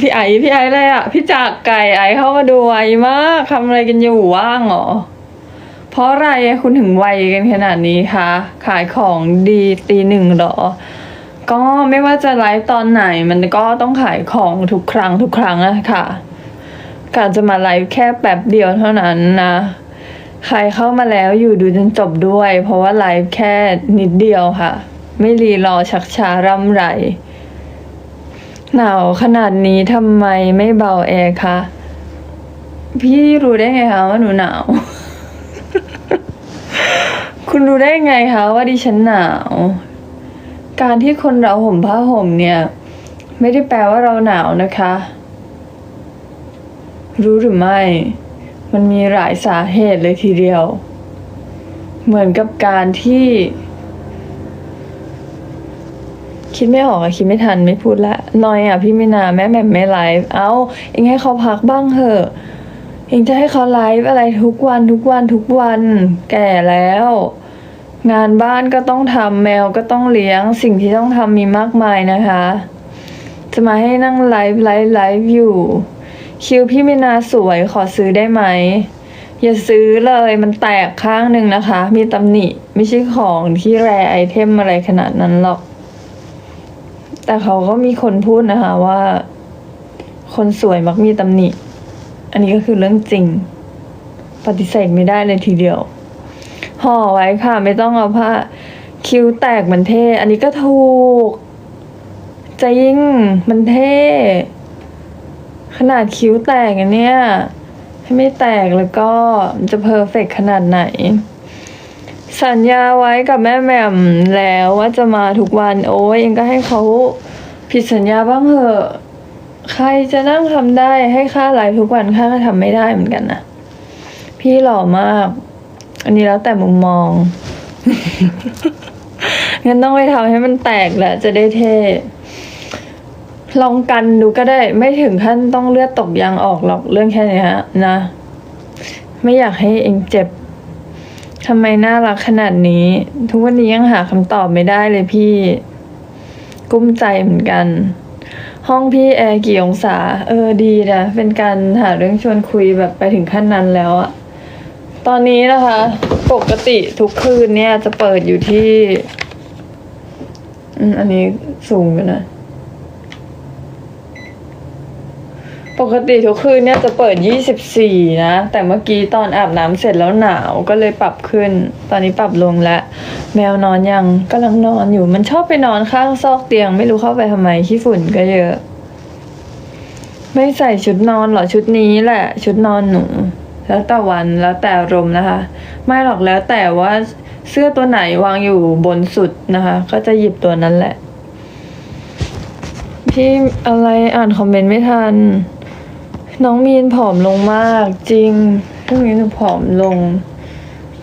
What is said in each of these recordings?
พี่ไอพี่ไออะไรอะ พี่จากไก่ไอเข้ามาดูไวมากทำอะไรกันอยู่ว่างเหรอ เพราะอะไรคุณถึงไวกันขนาดนี้คะ ขายของดีตีหนึ่งหรอ ก็ไม่ว่าจะไลฟ์ตอนไหน มันก็ต้องขายของทุกครั้งทุกครั้งอะค่ะ การจะมาไลฟ์แค่แป๊บเดียวเท่านั้นนะ ใครเข้ามาแล้วอยู่ดูจนจบด้วย เพราะว่าไลฟ์แค่นิดเดียวค่ะ ไม่รีรอชักช้าร่ำไร หนาวขนาดนี้ทำไมไม่เบาแอร์คะ พี่รู้ได้ไงคะว่าหนูหนาว คุณรู้ได้ไงคะว่าดิฉันหนาว การที่คนเราห่มผ้าห่มเนี่ย ไม่ได้แปลว่าเราหนาวนะคะ รู้หรือไม่ มันมีหลายสาเหตุเลยทีเดียว เหมือนกับการที่ คิดไม่ออกอะคิดไม่ทันไม่พูดละ นอยอะพี่ม่นาแม่แหม่มไม่ไลฟ์เอาเองให้เขาพักบ้างเถอะเองจะให้เขาไลฟ์อะไรทุกวันทุกวันทุกวัน แก่แล้ว งานบ้านก็ต้องทำแมวก็ต้องเลี้ยง สิ่งที่ต้องทำมีมากมายนะคะ จะมาให้นั่งไลฟ์ไลฟ์ไลฟ์อยู่ คิวพี่มินาสวยขอซื้อได้ไหมอย่าซื้อเลยมันแตกข้างหนึ่งนะคะ มีตำหนิไม่ใช่ของที่แรไอเทมอะไรขนาดนั้นหรอก แต่เขาก็มีคนพูดนะคะว่า คนสวยมักมีตำหนิ อันนี้ก็คือเรื่องจริง ปฏิเสธไม่ได้เลยทีเดียว ห่อไว้ค่ะ ไม่ต้องเอาผ้าคิ้วแตกมันเท่ อันนี้ก็ถูกจริงมันเท่ ขนาดคิ้วแตกอันเนี้ยให้ไม่แตกแล้วก็จะเพอร์เฟกขนาดไหน สัญญาไว้กับแม่แหม่มแล้วว่าจะมาทุกวันโอ้ยเองก็ให้เขาผิดสัญญาบ้างเถอะ ใครจะนั่งทำได้ให้ค่าไลฟ์ทุกวันค่าก็ทำไม่ได้เหมือนกันนะพี่หล่อมาก อันนี้แล้วแต่มุมมองงั้นต้องไปทำให้มันแตกแหละจะได้เท่ลองกันดูก็ได้ ไม่ถึงขั้นต้องเลือดตกยางออกหรอกเรื่องแค่นี้ยนะ ไม่อยากให้เองเจ็บ ทำไมน่ารักขนาดนี้ ทุกวันนี้ยังหาคำตอบไม่ได้เลยพี่ กุ้มใจเหมือนกัน ห้องพี่แอร์กี่องศา เออดีนะ เป็นการหาเรื่องชวนคุยแบบไปถึงขั้นนั้นแล้วอะตอนนี้นะคะ ปกติทุกคืนเนี่ยจะเปิดอยู่ที่ อันนี้สูงอยู่นะ ปกติทุกคืนเนี่ยจะเปิด 24 นะ แต่เมื่อกี้ตอนอาบน้ำเสร็จแล้วหนาวก็เลยปรับขึ้น ตอนนี้ปรับลงแล้ว แมวนอนยังกำลังนอนอยู่มันชอบไปนอนข้างซอกเตียง ไม่รู้เข้าไปทำไมขี้ฝุ่นก็เยอะ ไม่ใส่ชุดนอนหรอชุดนี้แหละ ชุดนอนหนู แล้วแต่วันแล้วแต่อารมนะคะ ไม่หรอกแล้วแต่ว่าเสื้อตัวไหนวางอยู่บนสุดนะคะ ก็จะหยิบตัวนั้นแหละ พี่อะไรอ่านคอมเมนต์ไม่ทัน น้องมีนผอมลงมากจริงช่งนี้หนูผอมลง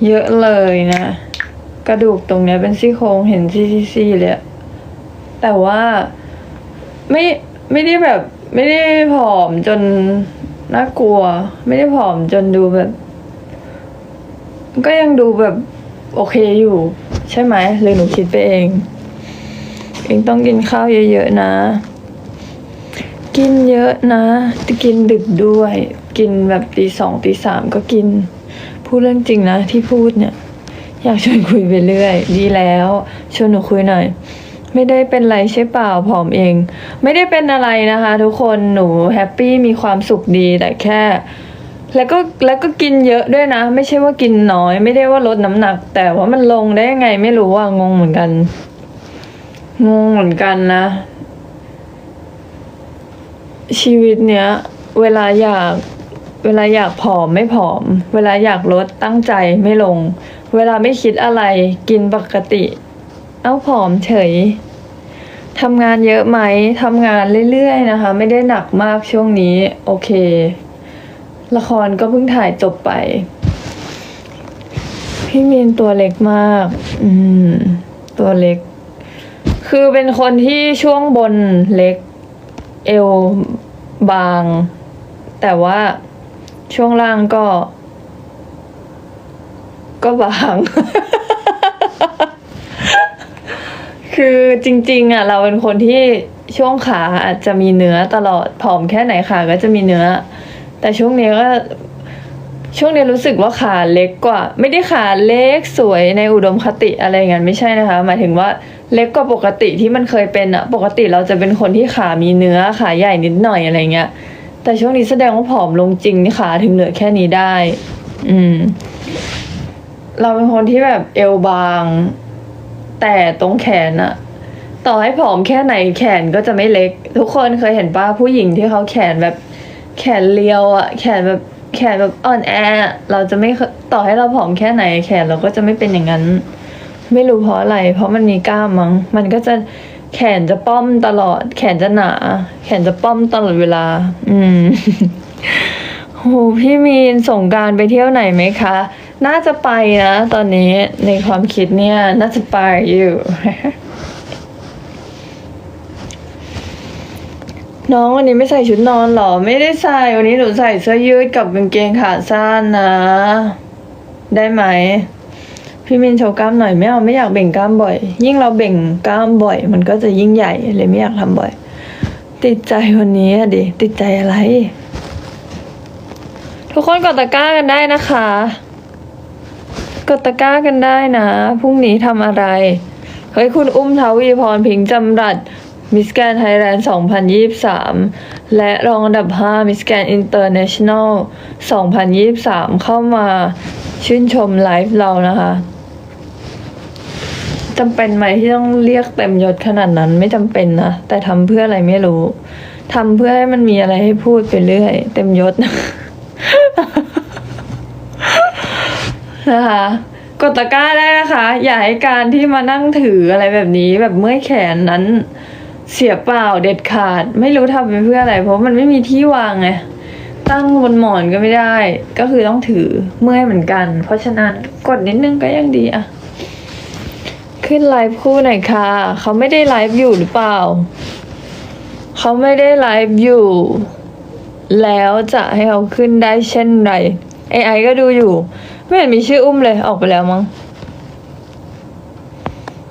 เยอะเลยนะ กระดูกตรงเนี้ยเป็นซี่โครงเห็นซี่ๆเลยแต่ว่าไม่ไม่ได้แบบไม่ได้ผอมจนน่ากลัว ไม่ได้ผอมจนดูแบบ ก็ยังดูแบบโอเคอยู่ ใช่ไหมหรือหนูคิดไปเอง เองต้องกินข้าวเยอะๆนะ กินเยอะนะกินดึกด้วย กินแบบตีสองตีสามก็กิน พูดเรื่องจริงนะที่พูดเนี่ย อยากชวนคุยไปเรื่อย ดีแล้วชวนหนูคุยหน่อย ไม่ได้เป็นไรใช่เปล่าผอมเอง ไม่ได้เป็นอะไรนะคะ ทุกคนหนูแฮปปี้มีความสุขดีแต่แค่ แล้วก็แล้วก็กินเยอะด้วยนะ ไม่ใช่ว่ากินน้อย ไม่ได้ว่าลดน้ำหนัก แต่ว่ามันลงได้ยังไงไม่รู้ว่างงเหมือนกันงงเหมือนกันนะ ชีวิตเนี้ย เวลาอยากเวลาอยากผอมไม่ผอม เวลาอยากลดตั้งใจไม่ลง เวลาไม่คิดอะไรกินปกติ เอ้าผอมเฉยทำงานเยอะไหมทำงานเรื่อยๆนะคะ ไม่ได้หนักมากช่วงนี้ โอเค ละครก็เพิ่งถ่ายจบไป พี่มีนตัวเล็กมาก อืม ตัวเล็ก คือเป็นคนที่ช่วงบนเล็ก เอว บาง แต่ว่าช่วงล่างก็ ก็บาง คือจริง ๆ อะ เราเป็นคนที่ช่วงขาอาจจะมีเนื้อตลอดผอมแค่ไหนขาก็จะมีเนื้อ แต่ช่วงนี้ก็ ช่วงนี้รู้สึกว่าขาเล็กกว่า ไม่ได้ขาเล็กสวยในอุดมคติอะไรอย่างนั้นไม่ใช่นะคะ หมายถึงว่าเล็กกว่าปกติที่มันเคยเป็นอะปกติเราจะเป็นคนที่ขามีเนื้อขาใหญ่นิดหน่อยอะไรเงี้ย แต่ช่วงนี้แสดงว่าผอมลงจริงนี่ขาถึงเหลือแค่นี้ได้ อืม เราเป็นคนที่แบบเอวบาง แต่ตรงแขนอะต่อให้ผอมแค่ไหนแขนก็จะไม่เล็ก ทุกคนเคยเห็นป้าผู้หญิงที่เขาแขนแบบแขนเรียวอะแขนแบบ แขนแบบอ่อนแอ เราจะไม่ต่อให้เราผอมแค่ไหน แขนเราก็จะไม่เป็นอย่างนั้น ไม่รู้เพราะอะไร เพราะมันมีกล้ามมั้งมันก็จะแขนจะป้อมตลอด แขนจะหนา แขนจะป้อมตลอดเวลา อืมโหพี่มีนส่งการไปเที่ยวไหนไหมคะ น่าจะไปนะ ตอนนี้ในความคิดเนี่ย น่าจะไปอยู่ น้องวันนี้ไม่ใส่ชุดนอนหรอ ไม่ได้ใส่วันนี้หนูใส่เสื้อยืดกับกางเกงขาสั้นนะ ได้ไหม พี่มินโชว์กล้ามหน่อยไม่เอาไม่อยากเบ่งกล้ามบ่อย ยิ่งเราเบ่งกล้ามบ่อย มันก็จะยิ่งใหญ่เลยไม่อยากทำบ่อย ติดใจวันนี้ดิติดใจอะไร ทุกคนกดตะกร้ากันได้นะคะ กดตะกร้ากันได้นะพรุ่งนี้ทำอะไรเฮ้ยคุณอุ้มทวีพรพิงค์จำรัด มิสแกนไทยแลนด์ 2023 และรองอันดับ 5 มิสแกนอินเตอร์เนชั่นแนล 2023 เข้ามาชื่นชมไลฟ์เรานะคะจำเป็นไหมที่ต้องเรียกเต็มยศขนาดนั้นไม่จำเป็นนะ แต่ทำเพื่ออะไรไม่รู้ทำเพื่อให้มันมีอะไรให้พูดไปเรื่อย เต็มยศนะคะกดตะกร้าได้นะคะ อย่าให้การที่มานั่งถืออะไรแบบนี้แบบเมื่อยแขนนั้น เสียเปล่าเด็ดขาด ไม่รู้ทำไปเพื่ออะไร เพราะมันไม่มีที่วางไงตั้งบนหมอนก็ไม่ได้ ก็คือต้องถือเมื่อยเหมือนกัน เพราะฉะนั้นกดนิดนึงก็ยังดีอะขึ้นไลฟ์คู่หน่อยค่ะเขาไม่ได้ไลฟ์อยู่หรือเปล่าเขาไม่ได้ไลฟ์อยู่ แล้วจะให้เขาขึ้นได้เช่นไรไอไอก็ดูอยู่ ไม่เห็นมีชื่ออุ้มเลยออกไปแล้วมั้ง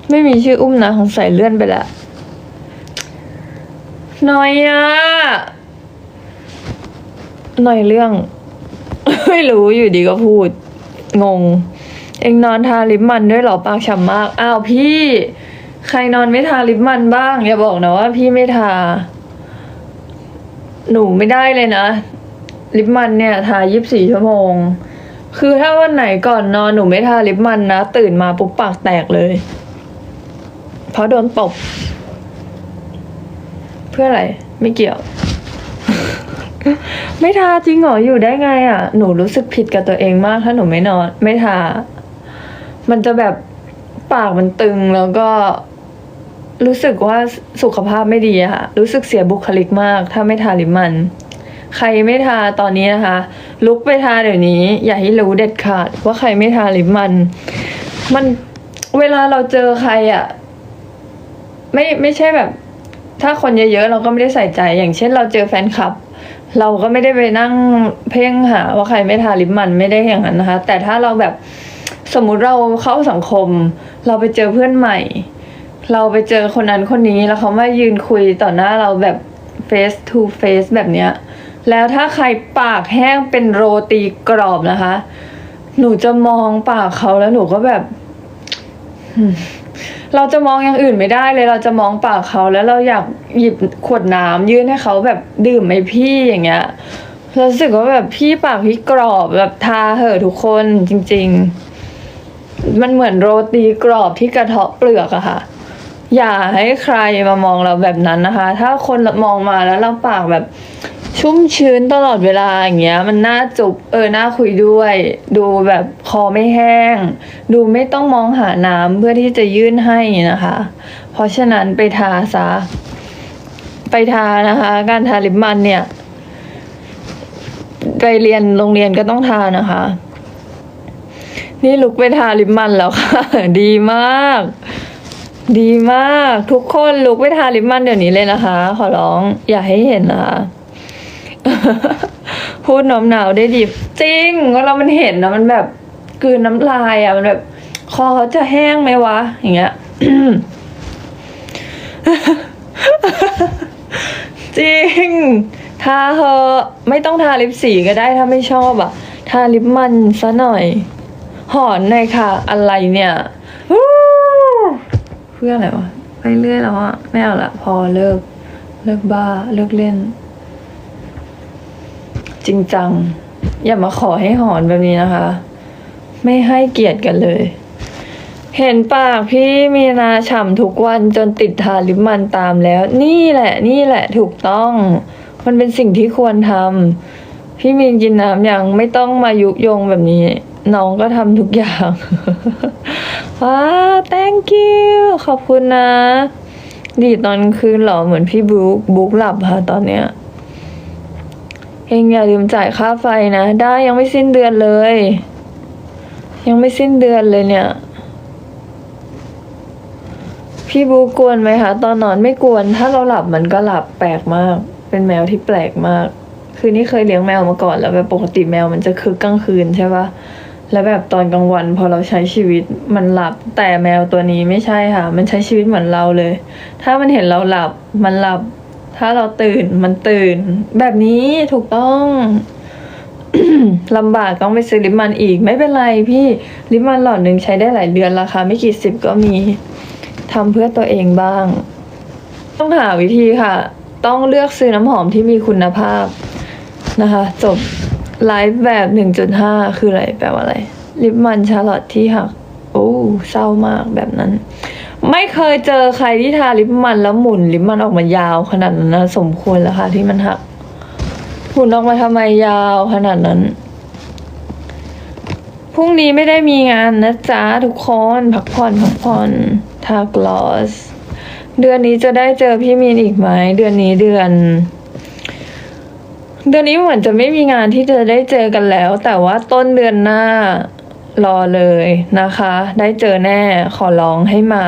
ไม่มีชื่ออุ้มนะของใส่เลื่อนไปแล้ว หน่อยอะหน่อยเรื่อง ไม่รู้อยู่ดีก็พูด งง เองนอนทาลิปมันด้วยหรอปากฉ่ำมาก อ้าวพี่ ใครนอนไม่ทาลิปมันบ้าง อย่าบอกนะว่าพี่ไม่ทา หนูไม่ได้เลยนะ ลิปมันเนี่ยทายีิบสี่ชั่วโมง คือถ้าวันไหนก่อนนอนหนูไม่ทาลิปมันนะ ตื่นมาปุ๊บปากแตกเลย เพราะโดนตบ เพื่ออะไรไม่เกี่ยว ไม่ทาจริงเหรออยู่ได้ไงอะ หนูรู้สึกผิดกับตัวเองมากถ้าหนูไม่นอน ไม่ทา มันจะแบบปากมันตึงแล้วก็รู้สึกว่าสุขภาพไม่ดีอะค่ะ รู้สึกเสียบุคลิกมาก ถ้าไม่ทาลิปมัน ใครไม่ทาตอนนี้นะคะ ลุกไปทาเดี๋ยวนี้ อย่าให้รู้เด็ดขาด ว่าใครไม่ทาลิปมัน มันเวลาเราเจอใครอะไม่ไม่ใช่แบบ ถ้าคนเยอะๆเราก็ไม่ได้ใส่ใจ อย่างเช่น เราเจอแฟนคลับ เราก็ไม่ได้ไปนั่งเพ่งหาว่าใครไม่ทาลิปมันไม่ได้อย่างนั้นนะคะ แต่ถ้าเราแบบสมมุติเราเข้าสังคม เราไปเจอเพื่อนใหม่ เราไปเจอคนนั้นคนนี้แล้วเขามายืนคุยต่อหน้าเราแบบ face to face แบบเนี้ยแล้วถ้าใครปากแห้งเป็นโรตีกรอบนะคะ หนูจะมองปากเขาแล้วหนูก็แบบ เราจะมองอย่างอื่นไม่ได้เลย เราจะมองปากเขาแล้วเราอยากหยิบขวดน้ำยื่นให้เขาแบบดื่มไหมพี่อย่างเงี้ยเรารู้สึกว่าแบบพี่ปากพี่กรอบแบบทาเหอะทุกคนจริง ๆ มันเหมือนโรตีกรอบที่กระเทาะเปลือกอะค่ะ อย่าให้ใครมามองเราแบบนั้นนะคะ ถ้าคนมองมาแล้วเราปากแบบ ชุ่มชื้นตลอดเวลาอย่างเงี้ย มันน่าจุบเออน่าคุยด้วย ดูแบบคอไม่แห้ง ดูไม่ต้องมองหาน้ำเพื่อที่จะยื่นให้นะคะ เพราะฉะนั้นไปทาซะ ไปทานะคะ การทาลิปมันเนี่ย ไปเรียนโรงเรียนก็ต้องทานะคะ นี่ลุกไปทาลิปมันแล้วค่ะ ดีมาก ดีมาก ทุกคนลุกไปทาลิปมันเดี๋ยวนี้เลยนะคะ ขอร้องอย่าให้เห็นนะคะ พูดน้อมหนาวได้ดีจริงเวลามันเห็นนะมันแบบกลืนน้ำลายอะ มันแบบ คอเขาจะแห้งไหมวะ อย่างเงี้ยจริง ทาเหอะไม่ต้องทาลิปสีก็ได้ถ้าไม่ชอบอะทาลิปมันซะหน่อย หอนหน่อยค่ะ อะไรเนี่ยเพื่ออะไรวะ ไปเรื่อยแล้วอะไม่เอาละพอเลิก เลิกบ้า เลิกเล่น จริงจัง อย่ามาขอให้หอนแบบนี้นะคะ ไม่ให้เกียรติกันเลย เห็นปากพี่มีนาฉ่ำทุกวันจนติดทาลิปมันตามแล้ว นี่แหละนี่แหละถูกต้อง มันเป็นสิ่งที่ควรทำพี่มีนกินน้ำยังไม่ต้องมายุยงแบบนี้ น้องก็ทำทุกอย่างว้า thank you ขอบคุณนะ ดีตอนคืนเหรอเหมือนพี่บุ๊กบุ๊กหลับค่ะตอนเนี้ย เองอย่าลืมจ่ายค่าไฟนะ ได้ยังไม่สิ้นเดือนเลย ยังไม่สิ้นเดือนเลยเนี่ย พี่บูกวนไหมคะ ตอนนอนไม่กวน ถ้าเราหลับมันก็หลับแปลกมาก เป็นแมวที่แปลกมาก คือนี่เคยเลี้ยงแมวมาก่อน แล้วแบบปกติแมวมันจะคึกกลางคืนใช่ปะแล้วแบบตอนกลางวันพอเราใช้ชีวิตมันหลับ แต่แมวตัวนี้ไม่ใช่ค่ะ มันใช้ชีวิตเหมือนเราเลย ถ้ามันเห็นเราหลับมันหลับ ถ้าเราตื่นมันตื่น แบบนี้ถูกต้องลำบากต้องไปซื้อลิปมันอีก ไม่เป็นไรพี่ลิปมันหลอดหนึ่งใช้ได้หลายเดือนราคาไม่กี่สิบก็มีทำเพื่อตัวเองบ้าง ต้องหาวิธีค่ะ ต้องเลือกซื้อน้ำหอมที่มีคุณภาพนะคะ จบไลฟ์แบบ 1.5 คืออะไรแปลว่าอะไร ลิปมันชาร์ลอตที่หัก โอ้เศร้ามากแบบนั้น ไม่เคยเจอใครที่ทาลิปมันแล้วหมุนลิปมันออกมายาวขนาดนั้นนะสมควรแล้วค่ะ ที่มันหักหมุนออกมาทำไมยาวขนาดนั้นพรุ่งนี้ไม่ได้มีงานนะจ๊ะทุกคนพักผ่อนพักผ่อนทากลอส เดือนนี้จะได้เจอพี่มีนอีกไหมเดือนนี้เดือน เดือนนี้เหมือนจะไม่มีงานที่จะได้เจอกันแล้ว แต่ว่าต้นเดือนหน้า รอเลยนะคะ ได้เจอแน่ขอร้องให้มา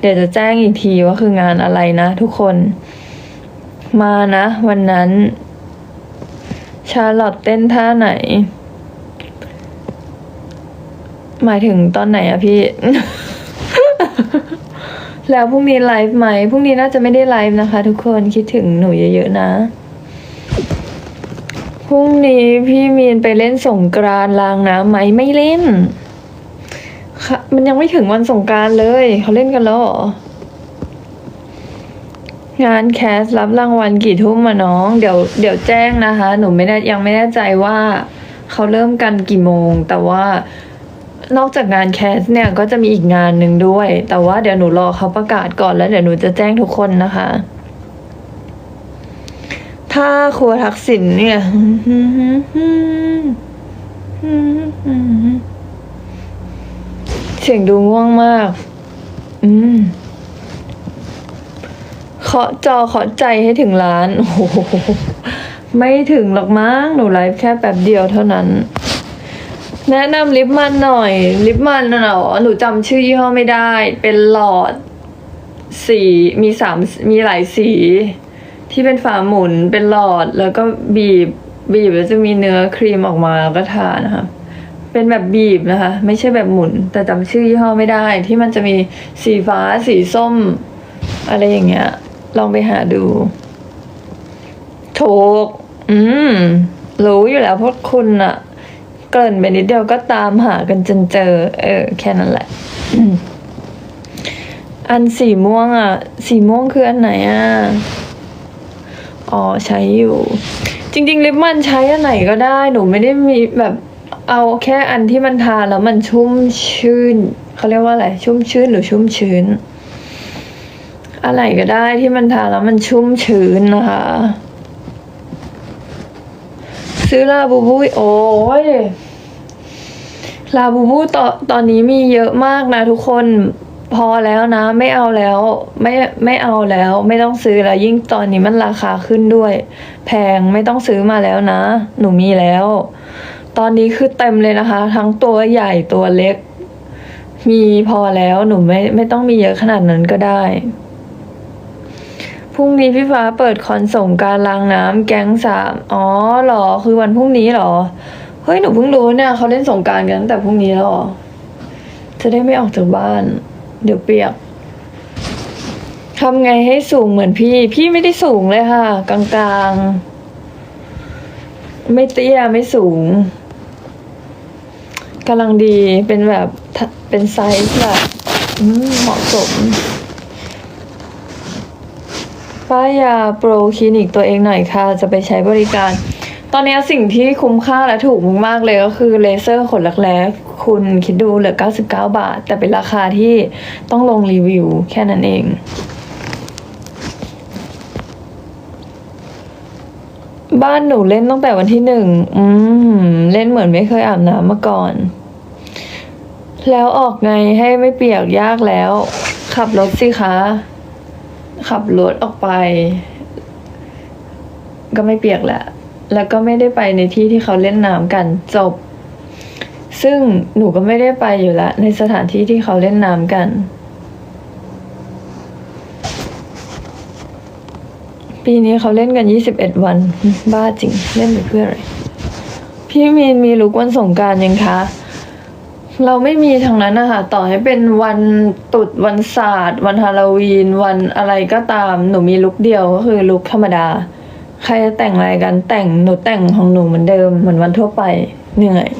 เดี๋ยวจะแจ้งอีกทีว่าคืองานอะไรนะทุกคน มานะ วันนั้น ชาร์ลอตเต้นท่าไหน หมายถึงตอนไหนอะพี่ แล้วพรุ่งนี้ไลฟ์ไหมพรุ่งนี้น่าจะไม่ได้ไลฟ์นะคะ ทุกคนคิดถึงหนูเยอะๆนะ พรุ่งนี้พี่มีนไปเล่นสงกรานต์ลางน้ำไหมไม่เล่นค่ะมันยังไม่ถึงวันสงกรารเลย เขาเล่นกันแล้วเหรองานแคสรับรางวัลกี่ทุ่มมาน้อง เดี๋ยวเดี๋ยวแจ้งนะคะ หนูไม่แน่ยังไม่แน่ใจว่าเขาเริ่มกันกี่โมง แต่ว่านอกจากงานแคสเนี่ยก็จะมีอีกงานหนึ่งด้วย แต่ว่าเดี๋ยวหนูรอเขาประกาศก่อนแล้วเดี๋ยวหนูจะแจ้งทุกคนนะคะ ถ้าครัวทักษิณเนี่ยเสียงดูง่วงมาก อืมเคาะจอเคาะใจให้ถึงล้าน โอ้โห ไม่ถึงหรอกมั้ง หนูไลฟ์แค่แป๊บเดียวเท่านั้น แนะนำลิปมันหน่อย ลิปมันน่ะหรอ หนูจำชื่อยี่ห้อไม่ได้ เป็นหลอด สี มีสาม มีหลายสี ที่เป็นฝาหมุนเป็นหลอดแล้วก็บีบบีบแล้วจะมีเนื้อครีมออกมาแล้วก็ทานะคะเป็นแบบบีบนะคะ ไม่ใช่แบบหมุน แต่จำชื่อยี่ห้อไม่ได้ ที่มันจะมีสีฟ้าสีส้ม อะไรอย่างเงี้ย ลองไปหาดู ถูก อืม รู้อยู่แล้วเพราะคุณอะเกริ่นไปนิดเดียวก็ตามหากันจนเจอ เออ แค่นั้นแหละ อันสีม่วงอะสีม่วงคืออันไหนอะ อ๋อใช้อยู่ จริงๆลิปมันใช้อันไหนก็ได้ หนูไม่ได้มีแบบเอาแค่อันที่มันทาแล้วมันชุ่มชื่นเขาเรียกว่าอะไรชุ่มชื้นหรือชุ่มชื้นอะไรก็ได้ที่มันทาแล้วมันชุ่มชื้นนะคะ ซื้อลาบูบูโอ้ยลาบูบูตอนตอนนี้มีเยอะมากนะทุกคน พอแล้วนะ ไม่เอาแล้ว ไม่ไม่เอาแล้ว ไม่ต้องซื้อแล้วยิ่งตอนนี้มันราคาขึ้นด้วย แพงไม่ต้องซื้อมาแล้วนะ หนูมีแล้ว ตอนนี้คือเต็มเลยนะคะ ทั้งตัวใหญ่ตัวเล็ก มีพอแล้วหนูไม่ไม่ต้องมีเยอะขนาดนั้นก็ได้พรุ่งนี้พี่ฟ้าเปิดคอนส่งการล้างน้ำแก๊งสามอ๋อหรอ คือวันพรุ่งนี้หรอ เฮ้ย หนูเพิ่งรู้เนี่ยเขาเล่นสงการกันตั้งแต่พรุ่งนี้แล้วเหรอ จะได้ไม่ออกจากบ้าน เดี๋ยวเปียกทำไงให้สูงเหมือนพี่ พี่ไม่ได้สูงเลยค่ะ กลางๆ ไม่เตี้ยไม่สูงกำลังดีเป็นแบบเป็นไซส์แบบเหมาะสมป้ายยาโปรคลินิกตัวเองหน่อยค่ะ จะไปใช้บริการ ตอนนี้สิ่งที่คุ้มค่าและถูกมากๆเลยก็คือเลเซอร์ขนรักแร้ คุณคิดดูเหลือ 99 บาท แต่เป็นราคาที่ต้องลงรีวิวแค่นั้นเองบ้านหนูเล่นตั้งแต่วันที่หนึ่ง อืม เล่นเหมือนไม่เคยอาบน้ำมาก่อน แล้วออกไงให้ไม่เปียกยากแล้ว ขับรถสิคะ ขับรถออกไป ก็ไม่เปียกแหละ แล้วก็ไม่ได้ไปในที่ที่เขาเล่นน้ำกันจบ ซึ่งหนูก็ไม่ได้ไปอยู่ละในสถานที่ที่เขาเล่นน้ำกัน ปีนี้เขาเล่นกันยี่สิบเอ็ดวัน บ้าจริง เล่นไปเพื่ออะไร พี่มีนมีลุกวันสงการยังคะ เราไม่มีทางนั้นนะคะต่อให้เป็นวันตรุษวันศาสตร์ วันฮาโลวีน วันอะไรก็ตาม หนูมีลุกเดียวก็คือลุกธรรมดา ใครจะแต่งอะไรกันแต่งหนูแต่งของหนูเหมือนเดิมเหมือนวันทั่วไปเหนื่อย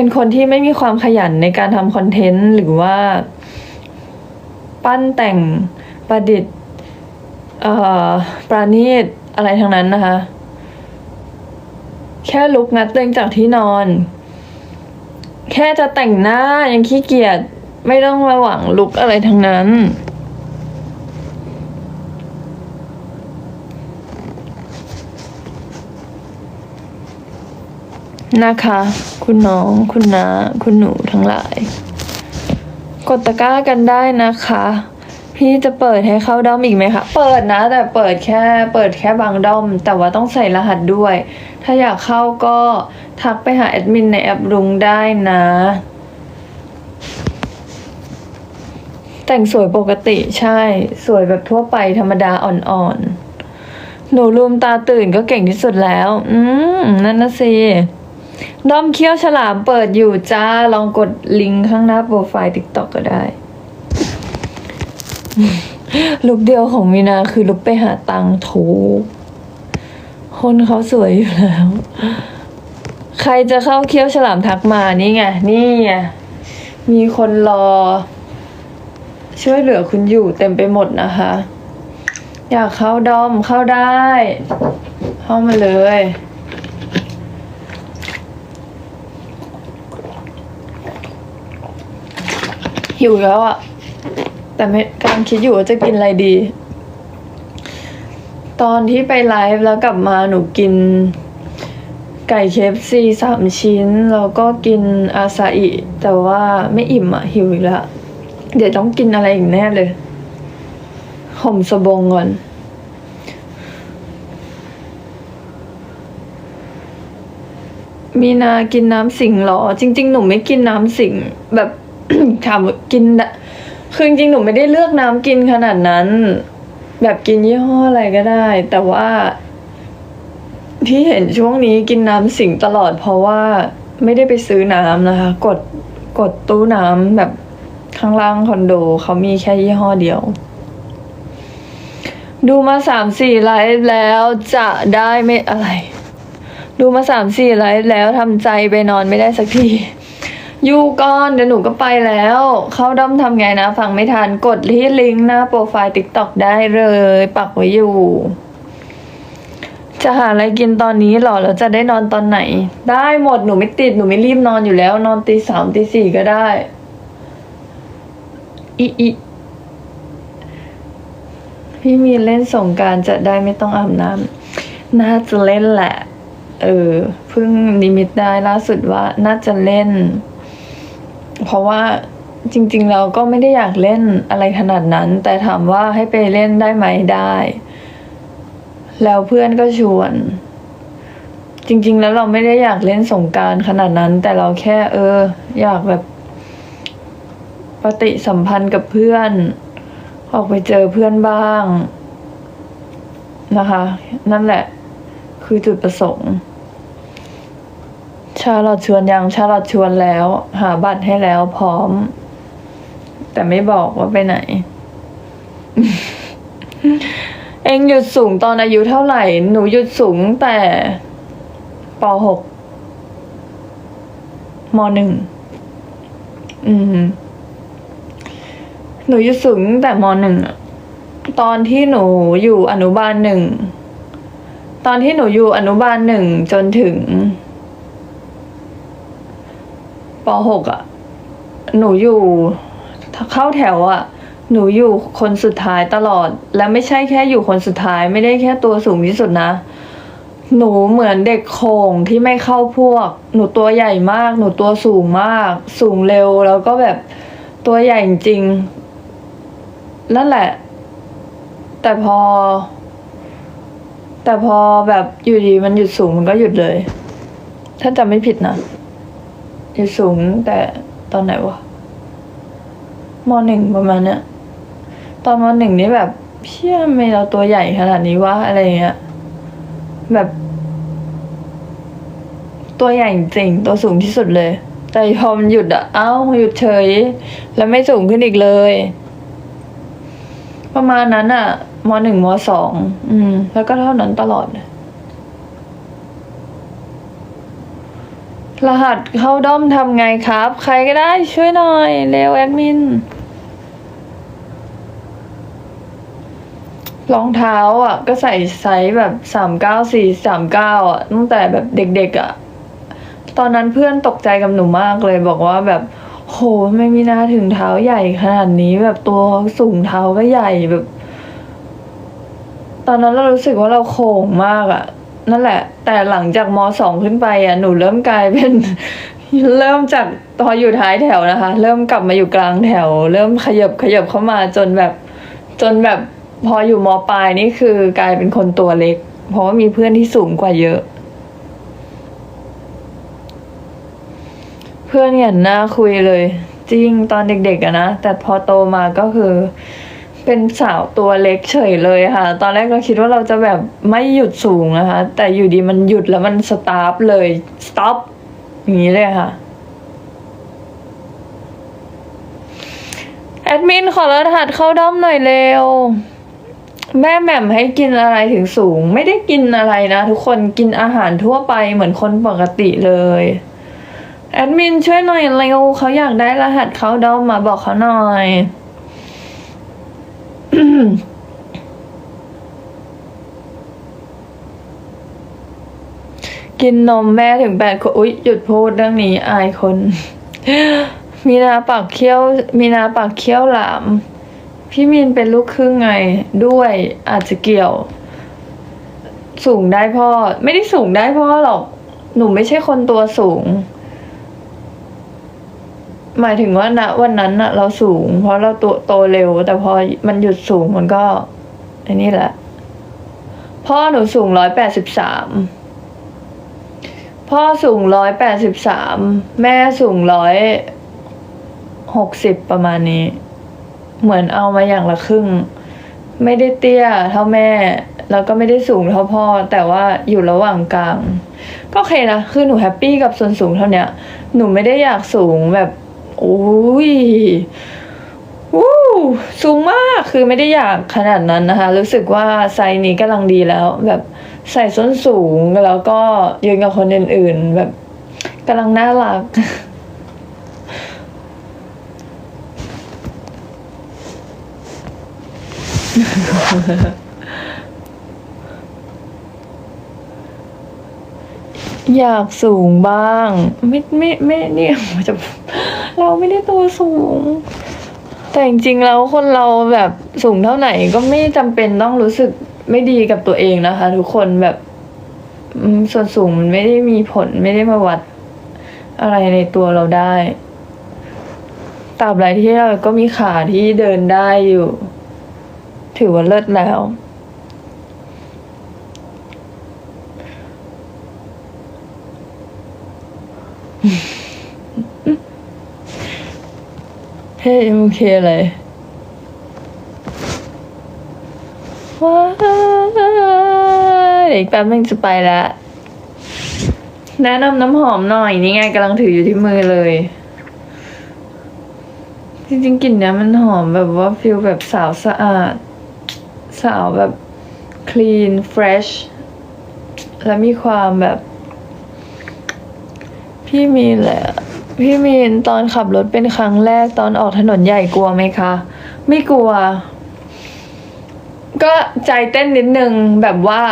เป็นคนที่ไม่มีความขยันในการทำคอนเทนต์หรือว่า ปั้นแต่งประดิษฐ์ปราณีตอะไรทั้งนั้นนะคะ แค่ลุกงัดตัวเองจากที่นอน แค่จะแต่งหน้ายังขี้เกียจไม่ต้องมาหวังลุกอะไรทั้งนั้น นะคะ คุณน้อง คุณนาคุณหนูทั้งหลาย กดตะกร้ากันได้นะคะ พี่จะเปิดให้เข้าด้อมอีกไหมคะ เปิดนะ แต่เปิดแค่เปิดแค่บางด้อม แต่ว่าต้องใส่รหัสด้วย ถ้าอยากเข้าก็ทักไปหาแอดมินในแอปรุงได้นะ แต่งสวยปกติใช่ สวยแบบทั่วไปธรรมดาอ่อนๆหนูลืมตาตื่นก็เก่งที่สุดแล้ว อืม นั่นนะสิ ด้อมเคี้ยวฉลามเปิดอยู่จ้า ลองกดลิงก์ข้างหน้าโปรไฟล์ติ๊กต็อกก็ได้ ลุกเดียวของมีนาคือลุกไปหาตังค์ถูคนเขาสวยอยู่แล้ว ใครจะเข้าเคี้ยวฉลามทักมานี่ไง นี่ไง มีคนรอ ช่วยเหลือคุณอยู่เต็มไปหมดนะคะ อยากเข้าดอมเข้าได้ เข้ามาเลย หิวแล้วอะแต่กำลังคิดอยู่ว่าจะกินอะไรดี ตอนที่ไปไลฟ์แล้วกลับมาหนูกิน ไก่เคฟซีสามชิ้น แล้วก็กินอาซาอิแต่ว่าไม่อิ่มอะหิวอีกแล้วเดี๋ยวต้องกินอะไรอีกแน่เลยห่มสบงก่อนมีนากินน้ำสิงเหรอ จริง ๆ หนูไม่กินน้ำสิงแบบ ถามว่ากินนะคือจริงๆหนูไม่ได้เลือกน้ำกินขนาดนั้น แบบกินยี่ห้ออะไรก็ได้ แต่ว่า ที่เห็นช่วงนี้กินน้ำสิงตลอด เพราะว่าไม่ได้ไปซื้อน้ำนะคะ กดกดตู้น้ำแบบข้างล่างคอนโดเขามีแค่ยี่ห้อเดียว ดูมาสามสี่ไลฟ์แล้วจะได้ไม่อะไร ดูมาสามสี่ไลฟ์แล้วทำใจไปนอนไม่ได้สักที อยู่ก่อนเดี๋ยวหนูก็ไปแล้ว เข้าด้อมทำไงนะ ฟังไม่ทันกดที่ลิงก์หน้าโปรไฟล์ TikTok ได้เลย ปักไว้อยู่ จะหาอะไรกินตอนนี้หรอแล้วจะได้นอนตอนไหน ได้หมดหนูไม่ติดหนูไม่รีบนอนอยู่แล้ว นอนตีสามตีสี่ก็ได้อีอีพี่มีเล่นสงการจะได้ไม่ต้องอาบน้ำน่าจะเล่นแหละ เออเพิ่งนิมิตได้ล่าสุดว่าน่าจะเล่น เพราะว่าจริงๆเราก็ไม่ได้อยากเล่นอะไรขนาดนั้น แต่ถามว่าให้ไปเล่นได้ไหมได้ แล้วเพื่อนก็ชวน จริง ๆ แล้วเราไม่ได้อยากเล่นสงการขนาดนั้น แต่เราแค่เออ อยากแบบ ปฏิสัมพันธ์กับเพื่อน ออกไปเจอเพื่อนบ้าง นะคะ นั่นแหละ คือจุดประสงค์ ชาลอตชวนยังชาลอตชวนแล้ว หาบัตรให้แล้วพร้อม แต่ไม่บอกว่าไปไหน เองหยุดสูงตอนอายุเท่าไหร่ หนูหยุดสูงแต่ปหกมหนึ่งอืม หนูหยุดสูงแต่มหนึ่ะตอนที่หนูอยู่อนุบาลหนึ่ง ตอนที่หนูอยู่อนุบาลหนึ่งจนถึง ปหกอะหนูอยู่เข้าแถวอะ หนูอยู่คนสุดท้ายตลอด และไม่ใช่แค่อยู่คนสุดท้ายไม่ได้แค่ตัวสูงที่สุดนะ หนูเหมือนเด็กโขงที่ไม่เข้าพวก หนูตัวใหญ่มาก หนูตัวสูงมาก สูงเร็วแล้วก็แบบตัวใหญ่จริงๆนั่นแหละ แต่พอ แต่พอแบบอยู่ดีมันหยุดสูงมันก็หยุดเลย ถ้าจำไม่ผิดนะ หยุดสูงแต่ตอนไหนวะมหนึ่งประมาณเนี้ยตอนมหนึ่งนี่แบบเพี่ยไม่เราตัวใหญ่ขนาดนี้วะอะไรเงี้ยแบบ ตัวใหญ่จริงตัวสูงที่สุดเลย แต่พอมันหยุดอะเอ้าหยุดเฉย แล้วไม่สูงขึ้นอีกเลย ประมาณนั้นอะมหนึ่งมสองอืม แล้วก็เท่านั้นตลอด รหัสเข้าด้อมทำไงครับ ใครก็ได้ช่วยหน่อย เร็วแอดมินรองเท้าอะ ก็ใส่ไซส์แบบสามเก้าสี่สามเก้าอะตั้งแต่แบบเด็กๆอะ ตอนนั้นเพื่อนตกใจกับหนูมากเลยบอกว่าแบบ โหไม่มีหน้าถึงเท้าใหญ่ขนาดนี้แบบตัวสูงเท้าก็ใหญ่แบบ ตอนนั้นเรารู้สึกว่าเราโค้งมากอะ นั่นแหละ แต่หลังจากมสองขึ้นไปอะหนูเริ่มกลายเป็น เริ่มจากตอนอยู่ท้ายแถวนะคะ เริ่มกลับมาอยู่กลางแถว เริ่มขยบขยบเข้ามาจนแบบ จนแบบพออยู่มปลายนี่คือกลายเป็นคนตัวเล็ก เพราะว่ามีเพื่อนที่สูงกว่าเยอะ เพื่อนเห็นหน้าคุยเลย จริงตอนเด็กๆอะนะแต่พอโตมาก็คือ เป็นสาวตัวเล็กเฉยเลยค่ะ ตอนแรกเราคิดว่าเราจะแบบไม่หยุดสูงนะคะ แต่อยู่ดีมันหยุดแล้วมันสตาร์ทเลยสต็อปอย่างนี้เลยค่ะแอดมินขอรหัสเข้าด้อมหน่อยเร็ว แม่แหม่มให้กินอะไรถึงสูง ไม่ได้กินอะไรนะทุกคนกินอาหารทั่วไปเหมือนคนปกติเลยแอดมินช่วยหน่อยเร็วเขาอยากได้รหัสเข้าด้อมมาบอกเขาหน่อย กินนมแม่ถึงแปดคนอุ๊ยหยุดพูดเรื่องนี้อายคน มีนาปากเคี้ยว มีนาปากเคี้ยวหลาม พี่มีนเป็นลูกครึ่งไงด้วยอาจจะเกี่ยว สูงได้พ่อ ไม่ได้สูงได้พ่อหรอก หนูไม่ใช่คนตัวสูง หมายถึงว่าณวันนั้นน่ะเราสูง เพราะเราตัวโตเร็ว แต่พอมันหยุดสูงมันก็อ้นี่แหละ พ่อหนูสูงร้อยแปดสิบสามพ่อสูงร้อยแปดสิบสามแม่สูงร้อยหกสิบประมาณนี้ เหมือนเอามาอย่างละครึ่ง ไม่ได้เตี้ยเท่าแม่ แล้วก็ไม่ได้สูงเท่าพ่อ แต่ว่าอยู่ระหว่างกลาง ก็โอเคนะ คือหนูแฮปปี้กับส่วนสูงเท่าเนี้ยหนูไม่ได้อยากสูงแบบ โอ้ยวู้สูงมากคือไม่ได้อยากขนาดนั้นนะคะ รู้สึกว่าไซส์นี้กำลังดีแล้ว แบบใส่ส้นสูงแล้วก็ยืนกับคนอื่นๆ แบบกำลังน่ารักอยากสูงบ้าง ไม่ไม่ไม่เนี่ยจะ เราไม่ได้ตัวสูง แต่จริงๆแล้วคนเราแบบสูงเท่าไหร่ก็ไม่จำเป็นต้องรู้สึกไม่ดีกับตัวเองนะคะ ทุกคนแบบส่วนสูงมันไม่ได้มีผลไม่ได้มาวัดอะไรในตัวเราได้ตราบใดที่เราก็มีขาที่เดินได้อยู่ ถือว่าเลิศแล้ว เฮ้ยโอเคเลยว้าอีกแป๊บนึงจะไปแล้ว แนะนำน้ำหอมหน่อยนี่ไงกำลังถืออยู่ที่มือเลย จริงๆกลิ่นเนี้ยมันหอมแบบว่าฟิลแบบสาวสะอาด สาวแบบ clean fresh และมีความแบบ พี่มีแหละ พี่มีนตอนขับรถเป็นครั้งแรกตอนออกถนนใหญ่กลัวไหมคะ ไม่กลัว ก็ใจเต้นนิดนึงแบบว่า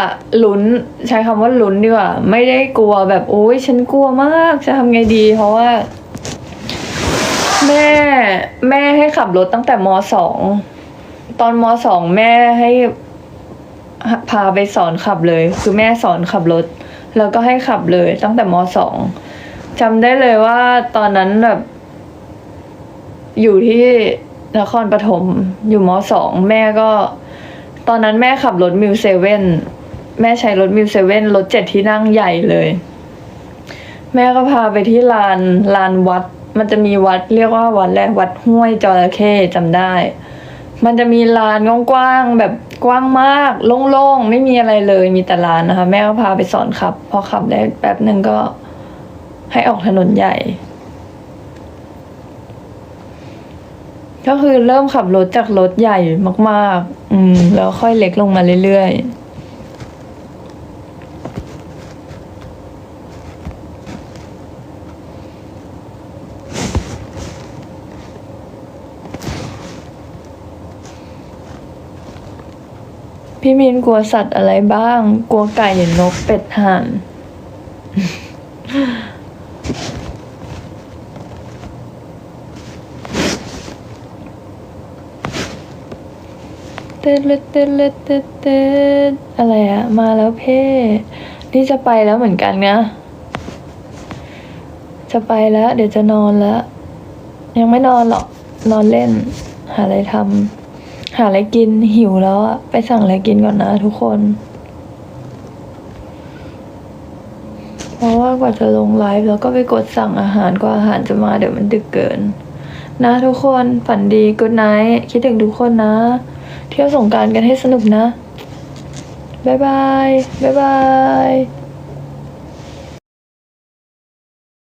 ลุ้นใช้คำว่าลุ้นดีกว่า ไม่ได้กลัวแบบโอ้ยฉันกลัวมากจะทำไงดี เพราะว่า แม่ แม่ให้ขับรถตั้งแต่มสองตอนมสองแม่ให้พาไปสอนขับเลย คือแม่สอนขับรถ แล้วก็ให้ขับเลยตั้งแต่มสอง จำได้เลยว่าตอนนั้นแบบ อยู่ที่นครปฐมอยู่มสองแม่ก็ ตอนนั้นแม่ขับรถมิวเซเว่นแม่ใช้รถมิวเซเว่นรถเจ็ดที่นั่งใหญ่เลย แม่ก็พาไปที่ลานลานวัด มันจะมีวัดเรียกว่าวัดแรกวัดห้วยจระเข้จำได้ มันจะมีลานกว้างๆแบบกว้างมากโล่งๆ ไม่มีอะไรเลยมีแต่ลานนะคะ แม่ก็พาไปสอนขับ พอขับได้แป๊บหนึ่งก็ ให้ออกถนนใหญ่ ก็คือเริ่มขับรถจากรถใหญ่มาก ๆ อืม แล้วค่อยเล็กลงมาเรื่อย ๆพี่มีนกลัวสัตว์อะไรบ้าง กลัวไก่นกเป็ดห่าน ต้นเล็ดเต้นเล็ดเต้นเต้นอะไรอะมาแล้วเพ่นี่จะไปแล้วเหมือนกันนะ จะไปแล้ว เดี๋ยวจะนอนแล้ว ยังไม่นอนหรอก นอนเล่น หาอะไรทำหาอะไรกินหิวแล้วอะไปสั่งอะไรกินก่อนนะทุกคน เพราะว่ากว่าจะลงไลฟ์แล้วก็ไปกดสั่งอาหารกว่าอาหารจะมาเดี๋ยวมันดึกเกิน นะทุกคนฝันดีกุ d ไน h t คิดถึงทุกคนนะ เที่ยวสงการกันให้สนุกนะ บ๊ายบาย บ๊ายบาย